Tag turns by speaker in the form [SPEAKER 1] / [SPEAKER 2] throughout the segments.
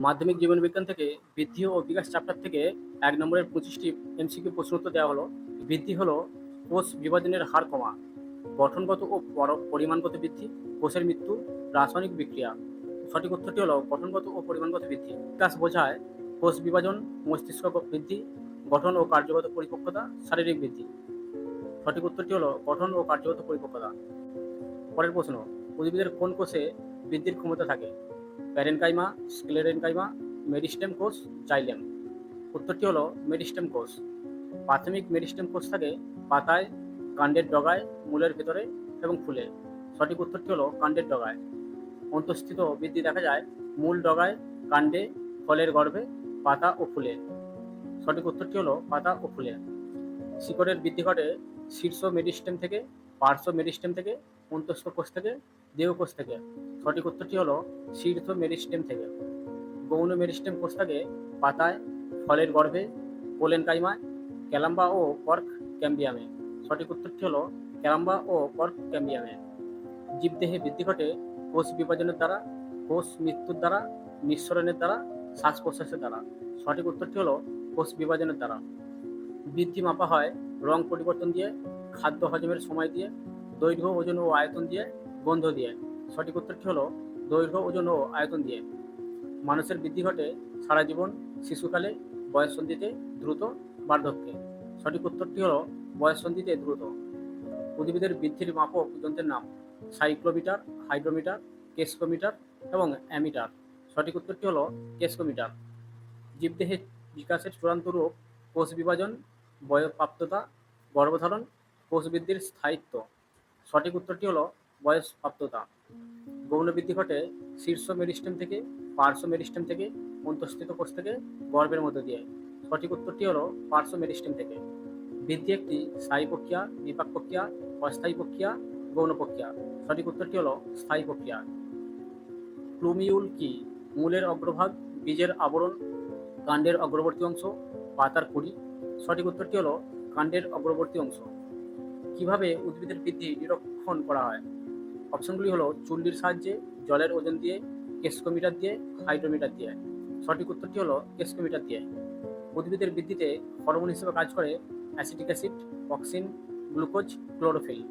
[SPEAKER 1] মাধ্যমিক জীবন বিজ্ঞান থেকে বৃদ্ধি ও বিকাশ চ্যাপ্টার থেকে এক নম্বরের পঁচিশটি এমসিকিউ প্রশ্ন উত্তর দেওয়া হলো। বৃদ্ধি হলো কোষ বিভাজনের হার কমা, গঠনগত ও পর- পরিমাণগত বৃদ্ধি, কোষের মৃত্যু, রাসায়নিক বিক্রিয়া। সঠিক উত্তরটি হলো গঠনগত ও পরিমাণগত বৃদ্ধি। বিকাশ বোঝায় কোষ বিভাজন, মস্তিষ্ক বৃদ্ধি, গঠন ও কার্যগত পরিপক্কতা, শারীরিক বৃদ্ধি। সঠিক উত্তরটি হলো গঠন ও কার্যগত পরিপক্কতা। পরের প্রশ্ন, উদ্ভিদের কোন কোষে বৃদ্ধির ক্ষমতা থাকে? প্যারেনকাইমা, স্ক্লেরেনকাইমা, মেরিস্টেম কোষ, জাইলেম। উত্তরটি হলো মেরিস্টেম কোষ। প্রাথমিক মেরিস্টেম কোষ থাকে পাতায়, কাণ্ডের ডগায়, মূলের ভেতরে এবং ফুলে। সঠিক উত্তরটি হলো কাণ্ডের ডগায়। অন্তঃস্থিত বৃদ্ধি দেখা যায় মূল ডগায়, কাণ্ডে, ফলের গর্ভে, পাতা ও ফুলে। সঠিক উত্তরটি হলো পাতা ও ফুলে। শিকড়ের বৃদ্ধি ঘটে শীর্ষ মেরিস্টেম থেকে, পার্শ্ব মেরিস্টেম থেকে, অন্তঃস্থ কোষ থেকে দেহকোষ থেকে। সঠিক উত্তরটি হলো শীর্ষ মেরিস্টেম থেকে। গৌণ মেরিস্টেম কোষ থাকে পাতায়, ফলের গর্ভে পোলেন কাইমায়, ক্যালাম্বা ও কর্ক ক্যাম্বিয়ামে। সঠিক উত্তরটি হলো ক্যালাম্বা ও কর্ক ক্যাম্বিয়ামে। জীবদেহে বৃদ্ধি ঘটে কোষ বিভাজনের দ্বারা, কোষ মৃত্যুর দ্বারা, নিঃসরণের দ্বারা, শ্বাস প্রশ্বাসের দ্বারা। সঠিক উত্তরটি হলো কোষ বিভাজনের দ্বারা। বৃদ্ধি মাপা হয় রং পরিবর্তন দিয়ে, খাদ্য হজমের সময় দিয়ে, দৈর্ঘ্য, ওজন ও আয়তন দিয়ে, গন্ধ দিয়ে। সঠিক উত্তরটি হলো দৈর্ঘ্য, ওজন ও আয়তন দিয়ে। মানুষের বৃদ্ধি ঘটে সারা জীবন শিশুকালে বয়ঃসন্ধিতে দ্রুত বার্ধক্যে। সঠিক উত্তরটি হলো বয়ঃসন্ধিতে দ্রুত। উদ্ভিদের বৃদ্ধির মাপক যন্ত্রের নাম সাইক্লোমিটার, হাইড্রোমিটার, কেসকোমিটার এবং অ্যামিটার। সঠিক উত্তরটি হলো কেসকোমিটার। জীবদেহের বিকাশের চূড়ান্ত রূপ কোষ বিভাজন, বয়প্রাপ্ততা, গর্ভধারণ, কোষ বৃদ্ধির স্থায়িত্ব। সঠিক উত্তরটি হলো বয়স প্রাপ্ততা বৃদ্ধি ঘটে শীর্ষ মেরিস্টেম থেকে, পার্শ্ব মেরিস্টেম থেকে, অন্তঃস্থিত কোষ থেকে, গর্ভের মধ্যে দিয়ে। সঠিক উত্তরটি হলো পার্শ্ব মেরিস্টেম থেকে। বৃদ্ধি একটি স্থায়ী প্রক্রিয়া, বিপাক প্রক্রিয়া, অস্থায়ী প্রক্রিয়া গৌণ প্রক্রিয়া। সঠিক উত্তরটি হলো স্থায়ী প্রক্রিয়া। প্লুমিউল কি? মূলের অগ্রভাগ, বীজের আবরণ, কাণ্ডের অগ্রবর্তী অংশ, পাতার কুড়ি সঠিক উত্তরটি হলো কাণ্ডের অগ্রবর্তী অংশ। কীভাবে উদ্ভিদের বৃদ্ধি নিরীক্ষণ করা হয়? অপশনগুলি হলো চুল্লির সাহায্যে, জলের ওজন দিয়ে, কেসকোমিটার দিয়ে, হাইড্রোমিটার দিয়ে। সঠিক উত্তরটি হলো কেসকোমিটার দিয়ে। উদ্ভিদের বৃদ্ধিতে হরমোন হিসেবে কাজ করে acetic acid, auxin, glucose, chlorophyll.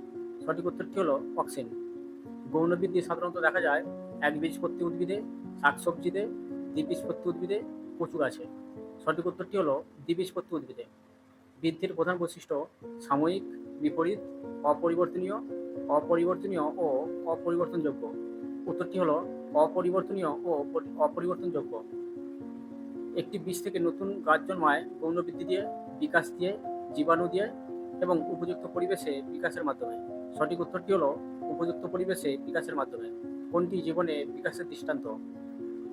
[SPEAKER 1] সঠিক উত্তরটি হলো অক্সিন। গৌণ বৃদ্ধি সাধারণত দেখা যায় একবীজপত্রী উদ্ভিদে, শাকসবজিতে দ্বিবীজপত্রী উদ্ভিদে, কচু গাছে। সঠিক উত্তরটি হলো দ্বিবীজপত্রী উদ্ভিদে। বৃদ্ধির প্রধান বৈশিষ্ট্য সাময়িক, বিপরীত, অপরিবর্তনীয় অপরিবর্তনীয় ও অপরিবর্তনযোগ্য। উত্তরটি হলো অপরিবর্তনীয় ও অপরিবর্তনযোগ্য। একটি বীজ থেকে নতুন গাছ জন্মায় গৌণ বৃদ্ধি দিয়ে, বিকাশ দিয়ে, জীবাণু দিয়ে এবং উপযুক্ত পরিবেশে বিকাশের মাধ্যমে। সঠিক উত্তরটি হলো উপযুক্ত পরিবেশে বিকাশের মাধ্যমে। কোনটি জীবনে বিকাশের দৃষ্টান্ত?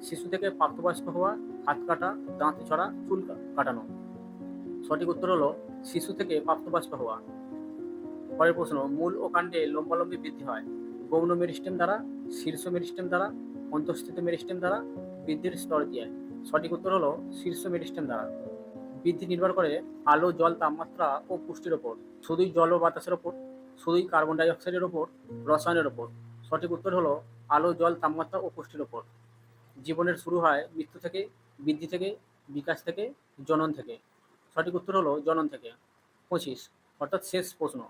[SPEAKER 1] শিশু থেকে প্রাপ্তবয়স্ক হওয়া, হাত কাটা, দাঁত ছড়া চুল কাটানো। সঠিক উত্তর হলো শিশু থেকে প্রাপ্তবয়স্ক হওয়া। পরের প্রশ্ন, মূল ও কাণ্ডে লম্বালম্বী বৃদ্ধি হয়। গৌণ মেরিস্টেম দ্বারা, শীর্ষ মেরিস্টেম দ্বারা, অন্তঃস্থিত মেরিস্টেম দ্বারা বৃদ্ধির স্তর দিয়ে। সঠিক উত্তর হলো শীর্ষ মেরিস্টেম দ্বারা। বৃদ্ধি নির্ভর করে আলো, জল, তাপমাত্রা ও পুষ্টির ওপর। শুধুই জল ও বাতাসের ওপর, শুধুই কার্বন ডাই অক্সাইডের ওপর, রসায়নের ওপর। সঠিক উত্তর হলো আলো, জল, তাপমাত্রা ও পুষ্টির ওপর। জীবনের শুরু হয় মৃত্যু থেকে, বৃদ্ধি থেকে, বিকাশ থেকে, জনন থেকে। সঠিক উত্তর হলো জনন থেকে। পঁচিশ, অর্থাৎ শেষ প্রশ্ন।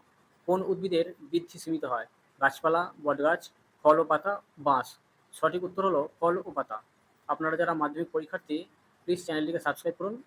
[SPEAKER 1] কোন উদ্ভিদের বৃদ্ধি সীমিত হয়? গাছপালা, বটগাছ, ফল ও পাতা, বাঁশ। সঠিক উত্তর হলো ফল ও পাতা। আপনারা যারা মাধ্যমিক পরীক্ষার্থী প্লিজ চ্যানেলটিকে সাবস্ক্রাইব করুন।